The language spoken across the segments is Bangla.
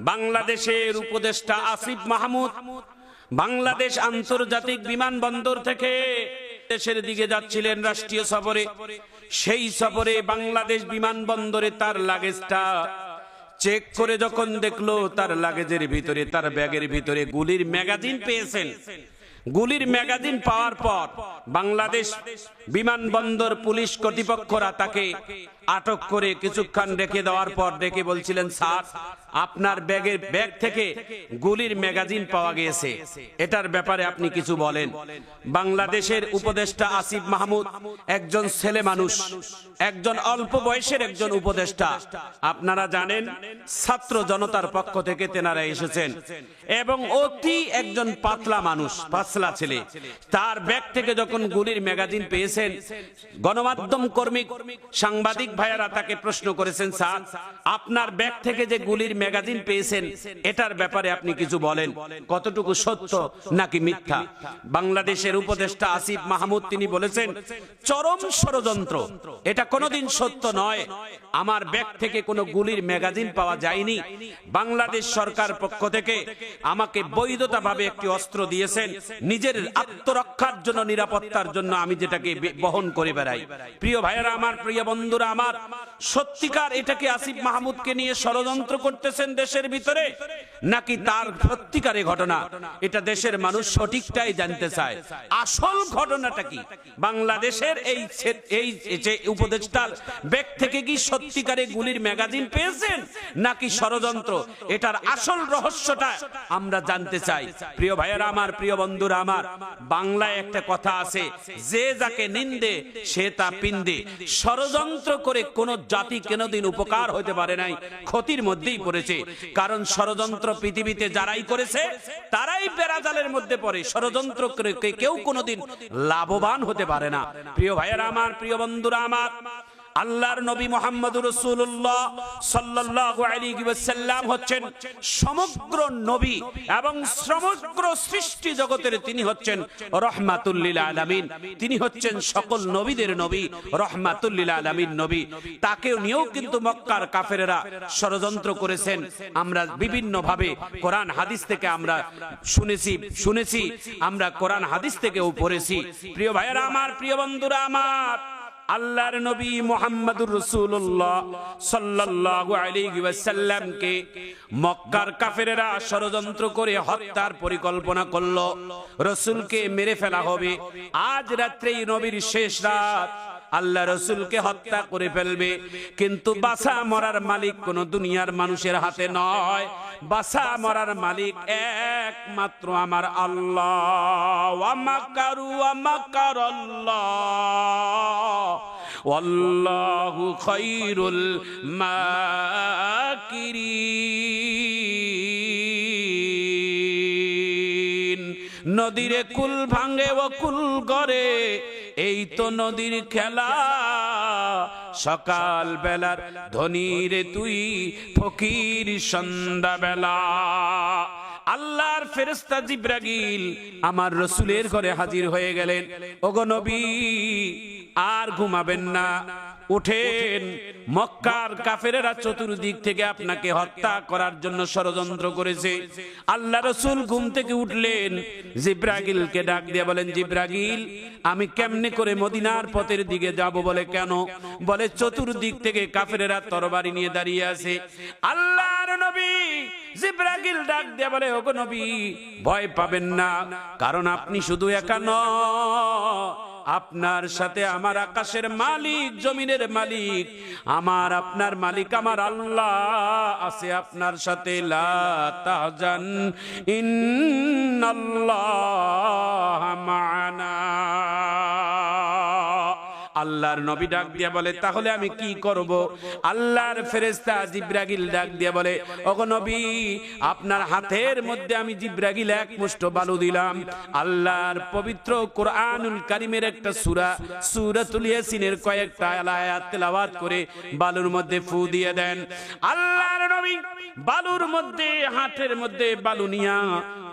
বাংলাদেশের উপদেষ্টা আসিফ মাহমুদ বাংলাদেশ আন্তর্জাতিক বিমানবন্দর থেকে দেশের দিকে যাচ্ছিলেন রাষ্ট্রীয় সফরে। সেই সফরে বাংলাদেশ বিমানবন্দরে তার লাগেজটা চেক করে যখন দেখল তার লাগেজের ভিতরে, তার ব্যাগের ভিতরে গুলির ম্যাগাজিন পেয়েছেন। গুলির ম্যাগাজিন পাওয়ার পর বাংলাদেশ বিমানবন্দর পুলিশ কর্তৃপক্ষরা তাকে আটক করে কিছুক্ষণ রেখে দেওয়ার পর ডেকে বলছিলেন, স্যার, আপনার ব্যাগের ব্যাগ থেকে গুলির ম্যাগাজিন পাওয়া গিয়েছে। এটার ব্যাপারে আপনি কিছু বলেন। বাংলাদেশের উপদেষ্টা আসিফ মাহমুদ, একজন ছেলে মানুষ, একজন অল্প বয়সের একজন উপদেষ্টা। আপনারা জানেন, ছাত্র জনতার পক্ষ থেকে তেনারা এসেছেন এবং অতি একজন পাতলা মানুষ পাতলা ছেলে। তার ব্যাগ থেকে যখন গুলির ম্যাগাজিন পেয়েছেন, গণমাধ্যম কর্মী সাংবাদিক ভাইয়েরা তাকে প্রশ্ন করেছেন, স্যার, আপনার ব্যাগ থেকে যে গুলির ম্যাগাজিন পেয়েছেন, এটার ব্যাপারে আপনি কিছু বলেন। কতটুকু সত্য নাকি মিথ্যা? বাংলাদেশের উপদেষ্টা আসিফ মাহমুদ তিনি বলেছেন, চরম ষড়যন্ত্র। এটা কোনোদিন সত্য নয়। আমার ব্যাগ থেকে কোনো গুলির ম্যাগাজিন পাওয়া যায়নি। বাংলাদেশ সরকার পক্ষ থেকে আমাকে বৈধতাভাবে একটি অস্ত্র দিয়েছেন। নিজের আত্মরক্ষার জন্য, নিরাপত্তার জন্য আমি যেটাকে বহন করে বেড়াই। প্রিয় ভাইয়েরা আমার, প্রিয় বন্ধুরা আমার, সত্যিকার এটাকে আসিফ মাহমুদকে নিয়ে ষড়যন্ত্র করতেছেন দেশের ভিতরে, নাকি তার সত্যিকারে ঘটনা? এটা দেশের মানুষ সঠিকটাই জানতে চায়। আসল ঘটনাটা কি? বাংলাদেশের এই এই যে উপদেষ্টার ব্যাগ থেকে কি সত্যিকারে গুলির ম্যাগাজিন পেয়েছেন, নাকি ষড়যন্ত্র? এটার আসল রহস্যটা আমরা জানতে চাই। প্রিয় ভাইয়েরা আমার, প্রিয় বন্ধুরা আমার বাংলায় একটা কথা আছে, যে যাকে নিন্দে, সে তা পিন্দে। ষড়যন্ত্র করে কোন জাতি কোনদিন উপকার হতে পারে নাই, ক্ষতির মধ্যেই পড়েছে। কারণ ষড়যন্ত্র পৃথিবীতে যারাই করেছে, তারাই পেরাজালের মধ্যে পড়ে। ষড়যন্ত্র করে কেউ কোনোদিন লাভবান হতে পারে না। প্রিয় ভাইয়েরা আমার, প্রিয় বন্ধুরা আমার আল্লাহর নবী মোহাম্মদ রসুল্লাহ সাল্লাল্লাহু আলাইহি ওয়াসাল্লাম হচ্ছেন সমগ্র নবী এবং সমগ্র সৃষ্টি জগতের তিনি হচ্ছেন রহমাতুল্লিল আলামিন। তিনি হচ্ছেন সকল নবীদের নবী রহমাতুল্লিল আলামিন নবী। তাকেও নিয়েও কিন্তু মক্কার কাফেরেরা ষড়যন্ত্র করেছেন। আমরা বিভিন্ন ভাবে কোরআন হাদিস থেকে আমরা শুনেছি শুনেছি। আমরা কোরআন হাদিস থেকেও পড়েছি। প্রিয় ভাইয়েরা আমার, প্রিয় বন্ধুরা আমার আল্লাহর নবী মোহাম্মদুর রসুল্লাহ সাল্লাল্লাহু আলাইহি ওয়াসাল্লামকে মক্কার কাফেরেরা ষড়যন্ত্র করে হত্যার পরিকল্পনা করল। রসুলকে মেরে ফেলা হবে। আজ রাত্রেই নবীর শেষ রাত। আল্লাহ রসুলকে হত্যা করে ফেলবে। কিন্তু বাসা মরার মালিক কোন দুনিয়ার মানুষের হাতে নয়। বাসা মরার মালিক একমাত্র আমার আল্লাহ। নদীরে কুল ভাঙে ও কুল গড়ে। এই তো নদীর খেলা। সকাল বেলার ধনির তুই, ফকির সন্ধ্যা বেলা। আল্লাহর ফেরেস্তা জিব্রাগিল আমার রসুলের ঘরে হাজির হয়ে গেলেন। ওগো নবী আর ঘুমাবেন না। উঠেন, মক্কার কাফেরেরা চতুর্দিক থেকে আপনাকে হত্যা করার জন্য ষড়যন্ত্র করেছে। আল্লাহ রসুল ঘুম থেকে উঠলেন জিব্রাগিলকে ডাক দিয়ে বলেন জিব্রাগিল আমি কেমনে করে মদিনার পথের দিকে যাব বলে কেন? বলে, চতুর্দিক থেকে কাফেরেরা তরবারি নিয়ে দাঁড়িয়ে আছে। আল্লাহর নবী জিব্রাগিল ডাক দিয়ে বলে, ওগো নবী, ভয় পাবেন না, কারণ আপনি শুধু একা নয় আপনার সাথে আমার আকাশের মালিক, জমিনের মালিক। আমার আপনার মালিক আমার আল্লাহ আছে আপনার সাথে। ইন্নাল্লাহ মা'ানা। আল্লাহর নবী ডাক দিয়া বলে, তাহলে আমি কি করব? আল্লাহর ফেরেশতা জিব্রাগিল ডাক দিয়া বলে, ওগো নবী, আপনার হাতের মধ্যে আমি জিব্রাগিল এক মুষ্ট বালু দিলাম। আল্লাহর পবিত্র কোরআনুল কারিমের একটা সূরা, সূরাতুল ইয়াসিনের কয়েকটা আয়াত তেলাওয়াত করে বালুর মধ্যে ফু দিয়ে দেন। আল্লাহর নবী বালুর মধ্যে, হাটের মধ্যে বালুনিয়া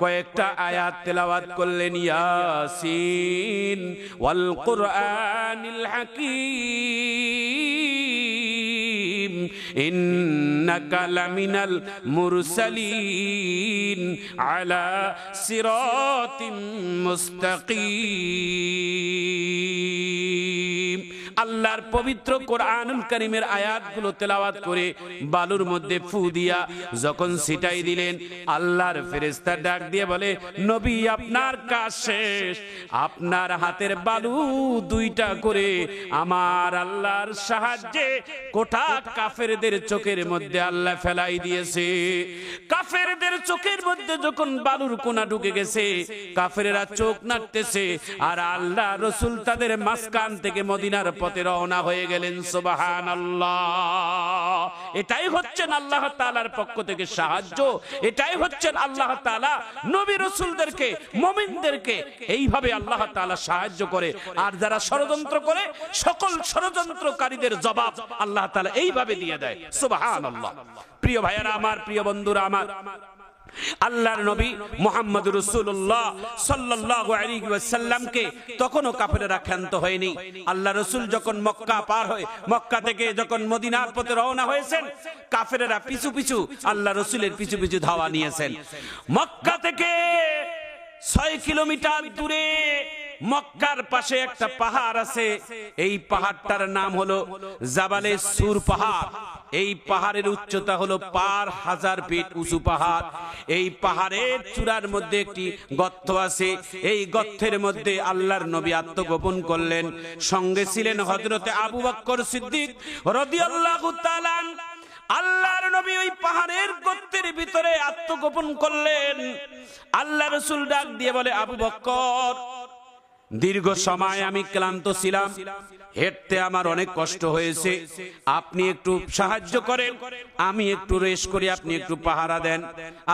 কয়েকটা আয়াত তেলাওয়াত করলেন, ইয়াসিন ওয়াল কুরআনিল হাকীম, ইন্নাকা লামিনাল মুরসালিন আলা সিরাতিম মুস্তাকিম। আল্লাহর পবিত্র কোরআনুল করিমের আয়াতগুলো তেলাওয়াত করে বালুর মধ্যে ফু দিয়া যখন সিটাই দিলেন, আল্লাহর ফেরেস্তা ডাক দিয়ে বলে, নবী, আপনার কাজ শেষ। আপনার হাতের বালু দুইটা করে আমার আল্লাহর সাহায্যে কোঠা কাফেরদের চোখের মধ্যে আল্লাহ ফেলাই দিয়েছে। কাফেরদের চোখের মধ্যে যখন বালুর কোনা ঢুকে গেছে, কাফেরেরা চোখ নাড়তেছে আর আল্লাহ রসুল তাদের মাঝখান থেকে মদিনার পথে রওনা হয়ে গেলেন সুবাহান এটাই হচ্ছেন আল্লাহ তালার পক্ষ থেকে সাহায্য। এটাই হচ্ছেন আল্লাহ তালা নবী রসুলদেরকে, মমিনদেরকে এইভাবে আল্লাহ তালা সাহায্য করে। আর যারা ষড়যন্ত্র করে, সকল ষড়যন্ত্রকারীদের জবাব আল্লাহ তালা এইভাবে দিয়ে দেয় সুবাহান প্রিয় ভাইয়ারা আমার, প্রিয় বন্ধুরা আমার আল্লাহর নবী মোহাম্মদ রসুল্লাহ সাল্লাহ আলাইহি ওয়াসাল্লামকে তখনও কাফেরেরা ক্ষান্ত হয়নি। আল্লাহ রসুল যখন মক্কা পার হয়ে, মক্কা থেকে যখন মদিনার পথে রওনা হয়েছেন কাফেরেরা পিছু পিছু আল্লাহ রসুলের পিছু পিছু ধাওয়া নিয়েছেন। মক্কা থেকে ছয় কিলোমিটার দূরে মক্কার পাশে একটা পাহাড় আছে। এই পাহাড়টার নাম হলো জাবালে সুর পাহাড়। এই পাহাড়ের উচ্চতা হলো পার হাজার ফিট উঁচু পাহাড়। এই পাহাড়ের চূড়ার মধ্যে একটি গর্ত আছে। এই গর্তের মধ্যে আল্লাহর নবী আত্মগোপন করলেন। সঙ্গে ছিলেন হজরতে আবু বক্কর সিদ্দিক রদিয়াল্লাহু তাআলা আল্লাহর নবী ওই পাহাড়ের গর্তের ভিতরে আত্মগোপন করলেন। আল্লাহ রসুল ডাক দিয়ে বলে, আবু বক্কর দীর্ঘ সময় আমি ক্লান্ত ছিলাম। হেঁটতে আমার অনেক কষ্ট হয়েছে। আপনি একটু সাহায্য করেন। আমি একটু রেশ করি, আপনি একটু পাহারা দেন।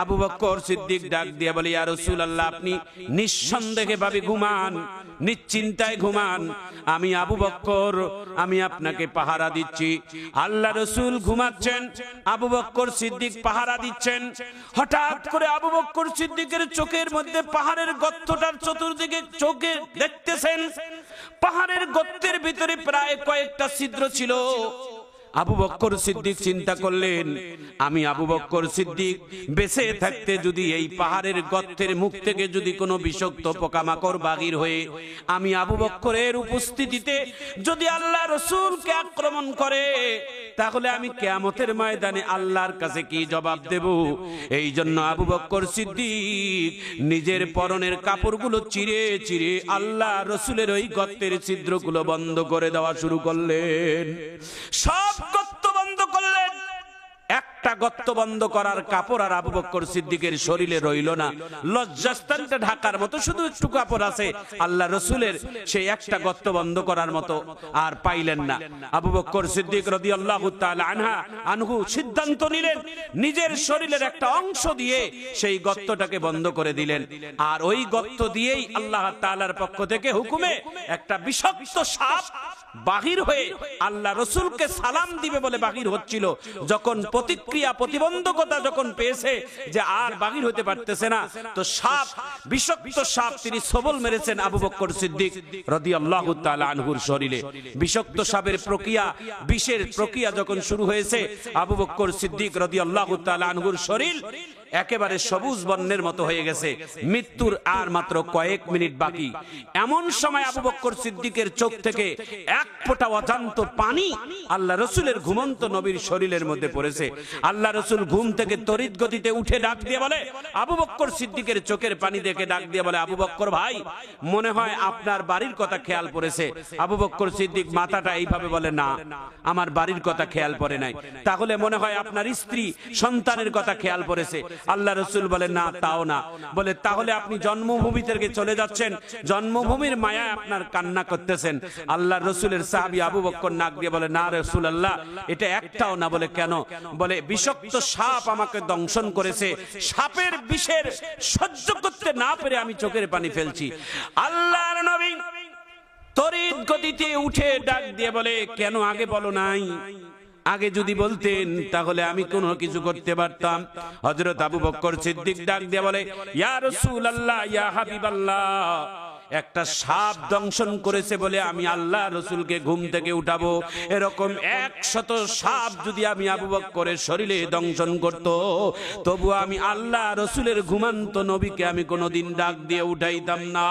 আবু বক্কর সিদ্দিক ডাক দিয়ে বলে, ইয়া রসুল আল্লাহ আপনি নিঃসন্দেহে ভাবে ঘুমান, নিশ্চিন্তায় ঘুমান। আমি আবু বক্কর আমি আপনাকে পাহারা দিচ্ছি। আল্লাহ রসুল ঘুমাচ্ছেন, আবু বক্কর সিদ্দিক পাহারা দিচ্ছেন। হঠাৎ করে আবু বক্কর সিদ্দিকের চোখের মধ্যে পাহাড়ের গর্তটার চতুর্দিকে চোখে দেখতেছেন। পাহাড়ের গর্তের ভিতরে প্রায় কয়েকটা ছিদ্র ছিল। আবু বক্কর সিদ্দিক চিন্তা করলেন, আমি আবু বক্কর সিদ্দিক, বেঁচে থাকতে যদি এই পাহাড়ের গর্তের মুখ থেকে যদি কোনো বিষাক্ত পোকামাকড় বাগির হয়ে, আমি আবু বক্করের উপস্থিতিতে যদি আল্লাহ রসুলকে আক্রমণ করে, তাহলে আমি কেয়ামতের ময়দানে আল্লাহর কাছে কি জবাব দেব? এই জন্য আবু বক্কর সিদ্দিক নিজের পরনের কাপড়গুলো চিরে চিরে আল্লাহ রসুলের ওই গর্তের ছিদ্রগুলো বন্ধ করে দেওয়া শুরু করলেন। সব একটা গর্ত বন্ধ করার কাপড় আর আবু বক্কর সিদ্দিকের শরীরে রইল না। লজ্জাস্থানটা ঢাকার মতো, শুধু একটু কাপড় আছে। আল্লাহ রসুলের সেই একটা গর্ত বন্ধ করার মতো আর পাইলেন না। আবু বক্কর সিদ্দিক রদি আল্লাহ আনহা, আনহু সিদ্ধান্ত নিলেন, নিজের শরীরের একটা অংশ দিয়ে সেই গর্তটাকে বন্ধ করে দিলেন। আর ওই গর্ত দিয়েই আল্লাহ তাআলার পক্ষ থেকে হুকুমে একটা বিষাক্ত সাপ বাহির হয়ে আল্লাহ রসুলকে সালাম দিবে বলে বাহির হচ্ছিল। যখন প্রতিক্রিয়া প্রতিবন্ধকতা যখন পেয়েছে যে আর বাহির হতে পারতেছে না, তো সাপ, বিষাক্ত সাপ তিনি সবল মেরেছেন আবু বক্কর সিদ্দিক রদি আল্লাহ আনহুর শরীরে। বিষক্ত সাপের প্রক্রিয়া, বিষের প্রক্রিয়া যখন শুরু হয়েছে, আবু বক্কর সিদ্দিক রদি আল্লাহ আনহুর শরীর একেবারে সবুজ বর্ণের মতো হয়ে গেছে। মৃত্যুর আর মাত্র কয়েক মিনিট বাকি। এমন সময় আবু বক্কর সিদ্দিকের চোখ থেকে এক ফোঁটা অজান্ত পানি আল্লাহ রসুলের ঘুমন্ত নবীর শরীরের মধ্যে পড়েছে। আল্লাহ রসুল ঘুম থেকে তড়িৎ গতিতে উঠে ডাক দিয়ে বলে, আবু বক্কর সিদ্দিকের চোখের পানি দেখে ডাক দিয়ে বলে, আবু বক্কর ভাই, মনে হয় আপনার বাড়ির কথা খেয়াল পড়েছে। আবু বক্কর সিদ্দিক মাথাটা এইভাবে বলে, না, আমার বাড়ির কথা খেয়াল পড়ে নাই। তাহলে মনে হয় আপনার স্ত্রী সন্তানের কথা খেয়াল পড়েছে। আল্লাহ রসুল বলে, না, তাও না। বলে, তাহলে আপনি জন্মভূমি থেকে চলে যাচ্ছেন। জন্মভূমির মায়ায় আপনার কান্না করতেছেন। আল্লাহ রসুলের সাহাবি আবু বক্কর নাক দিয়ে বলে, না রসুল আল্লাহ এটা একটাও না। বলে, কেন? বলে, বিষাক্ত সাপ আমাকে দংশন করেছে। সাপের বিষের সহ্য করতে না পেরে আমি চোখের পানি ফেলছি। আল্লাহর নবী তড়িৎ গতিতে উঠে ডাক দিয়ে বলে, কেন আগে বলো নাই? আগে যদি বলতেন, তাহলে আমি কোনো কিছু করতে পারতাম। হজরত আবু বক্কর সিদ্দিক ডাক দিয়ে বলে, ইয়া রাসূলুল্লাহ, ইয়া হাবিবাল্লাহ। একটা সাপ দংশন করেছে বলে আমি আল্লাহ রসুলকে ঘুম থেকে উঠাবো। এরকম একশত সাপ যদি আমি আবু করে শরীরে দংশন করত, তবু আমি আল্লাহ রসুলের ঘুমান্ত নবীকে আমি কোনোদিন ডাক দিয়ে উঠাইতাম না।